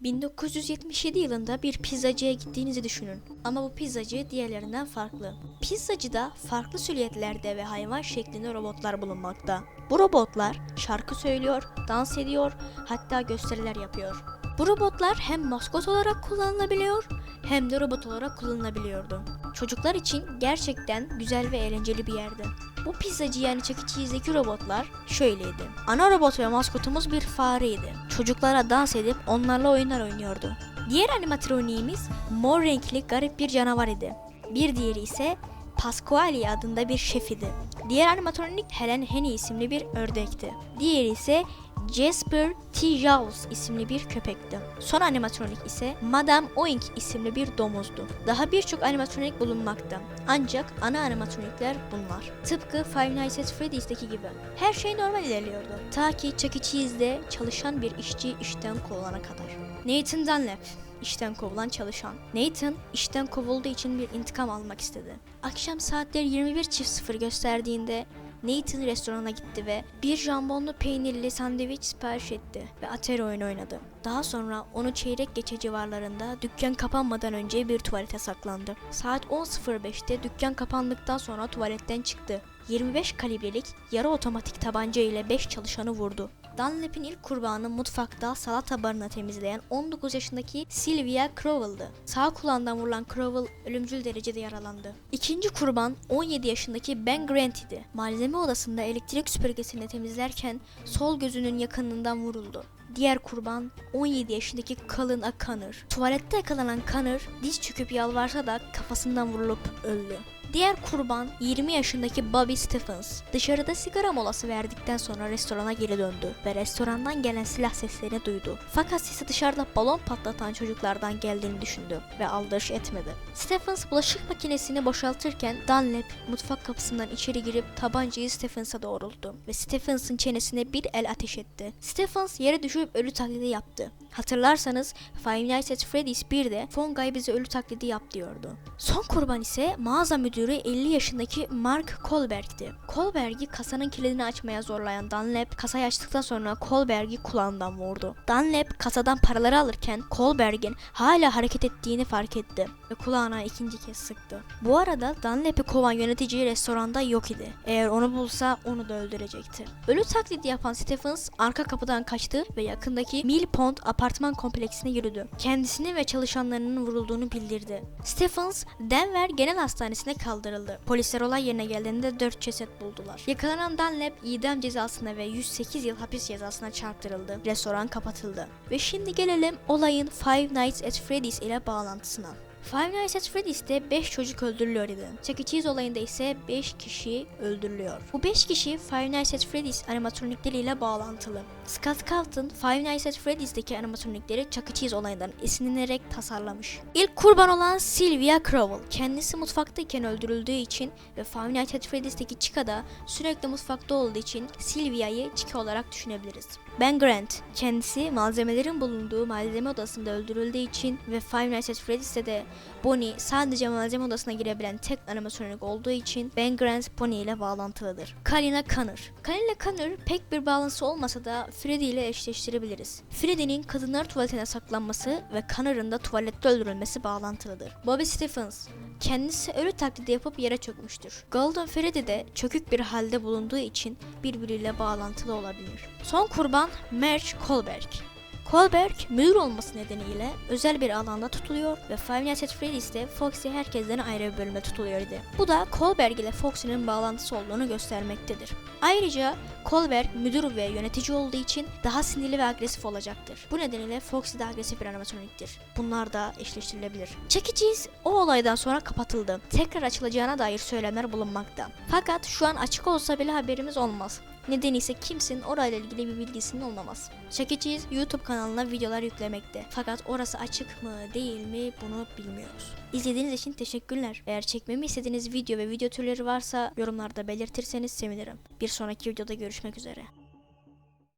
1977 yılında bir pizzacıya gittiğinizi düşünün. Ama bu pizzacı diğerlerinden farklı. Pizzacıda farklı silüetlerde ve hayvan şeklinde robotlar bulunmakta. Bu robotlar şarkı söylüyor, dans ediyor, hatta gösteriler yapıyor. Bu robotlar hem maskot olarak kullanılabiliyor hem de robot olarak kullanılabiliyordu. Çocuklar için gerçekten güzel ve eğlenceli bir yerdi. Bu pizzacı yani. Cheese'deki robotlar şöyleydi. Ana robot ve maskotumuz bir fareydi. Çocuklara dans edip onlarla oyunlar oynuyordu. Diğer animatroniğimiz mor renkli garip bir canavar idi. Bir diğeri ise Pasquale adında bir şef idi. Diğer animatronik Helen Henny isimli bir ördekti. Diğeri ise Jasper T. Jaws isimli bir köpekti. Son animatronik ise Madame Oink isimli bir domuzdu. Daha birçok animatronik bulunmakta. Ancak ana animatronikler bunlar. Tıpkı Five Nights at Freddy's'teki gibi. Her şey normal ilerliyordu. Ta ki Chuck E. Cheese'de çalışan bir işçi işten kovulana kadar. Nathan Dunlap işten kovulan çalışan. Nathan işten kovulduğu için bir intikam almak istedi. Akşam saatleri 21.00 gösterdiğinde Nathan restorana gitti ve bir jambonlu peynirli sandviç sipariş etti ve Atari oyunu oynadı. Daha sonra onu çeyrek geçe civarlarında dükkan kapanmadan önce bir tuvalete saklandı. Saat 10.05'te dükkan kapandıktan sonra tuvaletten çıktı. 25 kalibrelik yarı otomatik tabanca ile 5 çalışanı vurdu. Dunlap'in ilk kurbanı mutfakta salata barını temizleyen 19 yaşındaki Sylvia Crowell'dı. Sağ kulağından vurulan Crowell ölümcül derecede yaralandı. İkinci kurban 17 yaşındaki Ben Grant idi. Malzeme odasında elektrik süpürgesini temizlerken sol gözünün yakınından vuruldu. Diğer kurban 17 yaşındaki Colin A. Connor. Tuvalette yakalanan Connor diz çöküp yalvarsa da kafasından vurulup öldü. Diğer kurban 20 yaşındaki Bobby Stephens. Dışarıda sigara molası verdikten sonra restorana geri döndü ve restorandan gelen silah seslerini duydu. Fakat sesi dışarıda balon patlatan çocuklardan geldiğini düşündü ve aldırış etmedi. Stephens bulaşık makinesini boşaltırken Dunlap mutfak kapısından içeri girip tabancayı Stephens'a doğrulttu ve Stephens'ın çenesine bir el ateş etti. Stephens yere düşüp ölü taklidi yaptı. Hatırlarsanız Five Nights at Freddy's 1'de Fongay bize ölü taklidi yap diyordu. Son kurban ise mağaza müdürü 50 yaşındaki Mark Kohlberg'ti. Kohlberg'i kasanın kilidini açmaya zorlayan Dunlap kasayı açtıktan sonra Kohlberg'i kulağından vurdu. Dunlap kasadan paraları alırken Kohlberg'in hala hareket ettiğini fark etti ve kulağına ikinci kez sıktı. Bu arada Dunlap'i kovan yönetici restoranda yok idi. Eğer onu bulsa onu da öldürecekti. Ölü taklidi yapan Stephens arka kapıdan kaçtı ve yakındaki Mill Pond apartman kompleksine yürüdü. Kendisini ve çalışanlarının vurulduğunu bildirdi. Stephens, Denver Genel Hastanesi'ne kaldırıldı. Polisler olay yerine geldiğinde 4 ceset buldular. Yakalanan Dunlap idam cezasına ve 108 yıl hapis cezasına çarptırıldı. Restoran kapatıldı. Ve şimdi gelelim olayın Five Nights at Freddy's ile bağlantısına. Five Nights at Freddy's'te 5 çocuk öldürülüyor idi. Chuck E. Cheese olayında ise 5 kişi öldürülüyor. Bu 5 kişi Five Nights at Freddy's animatronikleriyle bağlantılı. Scott Calton, Five Nights at Freddy's'teki animatronikleri Chuck E. Cheese olayından esinlenerek tasarlamış. İlk kurban olan Sylvia Crowell. Kendisi mutfaktayken öldürüldüğü için ve Five Nights at Freddy's'teki Chica da sürekli mutfakta olduğu için Sylvia'yı Chica olarak düşünebiliriz. Ben Grant, kendisi malzemelerin bulunduğu malzeme odasında öldürüldüğü için ve Five Nights at Freddy's'te de Bonnie sadece malzeme odasına girebilen tek animatronik olduğu için Ben Grant Bonnie ile bağlantılıdır. Kalina Connor. Kalina Connor pek bir bağlantısı olmasa da Freddy ile eşleştirebiliriz. Freddy'nin kadınlar tuvaletine saklanması ve Connor'ın da tuvalette öldürülmesi bağlantılıdır. Bobby Stephens. Kendisi ölü taklidi yapıp yere çökmüştür. Golden Freddy de çökük bir halde bulunduğu için birbiriyle bağlantılı olabilir. Son kurban Merch Kohlberg. Kohlberg müdür olması nedeniyle özel bir alanda tutuluyor ve Five Nights at Freddy's'te Foxy herkesten ayrı bir bölüme tutuluyor idi. Bu da Kohlberg ile Foxy'nin bağlantısı olduğunu göstermektedir. Ayrıca Kohlberg müdür ve yönetici olduğu için daha sinirli ve agresif olacaktır. Bu nedeniyle Foxy de agresif bir animatroniktir. Bunlar da eşleştirilebilir. Chuck. Cheese o olaydan sonra kapatıldı. Tekrar açılacağına dair söylemler bulunmakta. Fakat şu an açık olsa bile haberimiz olmaz. Nedeni ise kimsenin orayla ilgili bir bilgisinin olmaması. Cheese YouTube kanalına videolar yüklemekte. Fakat orası açık mı değil mi bunu bilmiyoruz. İzlediğiniz için teşekkürler. Eğer çekmemi istediğiniz video ve video türleri varsa yorumlarda belirtirseniz sevinirim. Bir sonraki videoda görüşmek üzere.